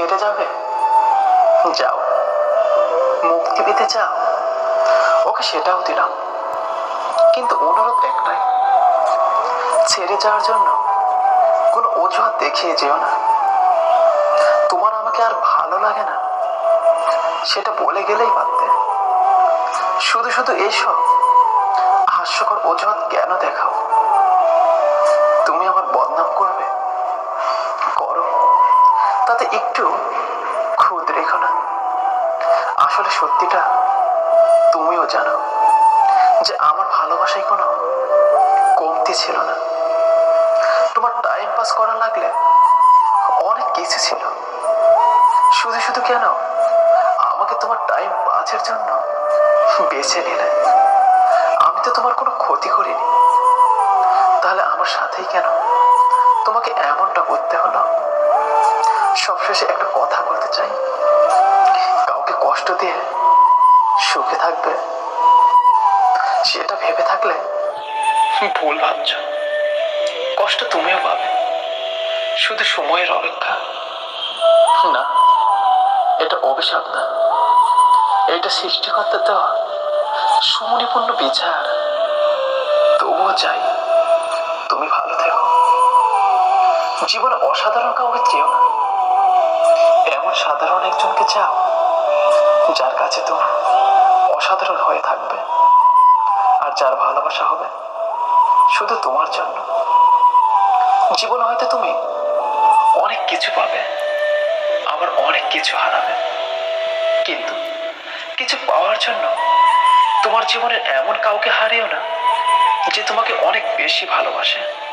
ছেড়ে যাবে? যাও। মুক্তি পেতে চাও? ওকে সেটাও দিলাম। কিন্তু অনুরোধ একটাই। ছেড়ে যাওয়ার জন্য কোনো অজুহাত দেখিয়ে যেও না। তোমার আমাকে আর ভালো লাগে না। সেটা বলে গেলেই পারতে শুধু শুধু এইসব হাস্যকর অজুহাত কেন দেখাও? তাতে একটু খুদ রেখো না। আসলে সত্যিটা তুমিও জানো যে আমার ভালোবাসায় কোনো কমতি ছিল না। তোমার টাইম পাস করা লাগলে অনেক কিছু ছিল। শুধু শুধু কেন আমাকে তোমার টাইম পাসের জন্য বেছে নিলে। আমি তো তোমার কোনো ক্ষতি করিনি। তাহলে আমার সাথেই কেন তোমাকে এমনটা করতে হলো? সবশেষে একটা কথা বলতে চাই। কাউকে কষ্ট দিয়ে সুখে থাকবে, সেটা ভেবে থাকলে ভুল ভাবছ। কষ্ট তুমিও পাবে। শুধু সময়ের অপেক্ষা। না, এটা অভিশাপ না। এটা সৃষ্টিকর্তা দেওয়া সুমনিপূর্ণ বিচার। তবুও চাই তুমি ভালো থেকো। জীবনে অসাধারণ কাউকে চেও না। এমন সাধারণ একজনকে চাও, যার কাছে তুমি অসাধারণ হয়ে থাকবে। আর যার ভালোবাসা হবে শুধু তোমার জন্য। জীবনে হয়তো তুমি অনেক কিছু পাবে, আবার অনেক কিছু হারাবে। কিন্তু কিছু পাওয়ার জন্য তোমার জীবনের এমন কাউকে হারিও না যে তোমাকে অনেক বেশি ভালোবাসে।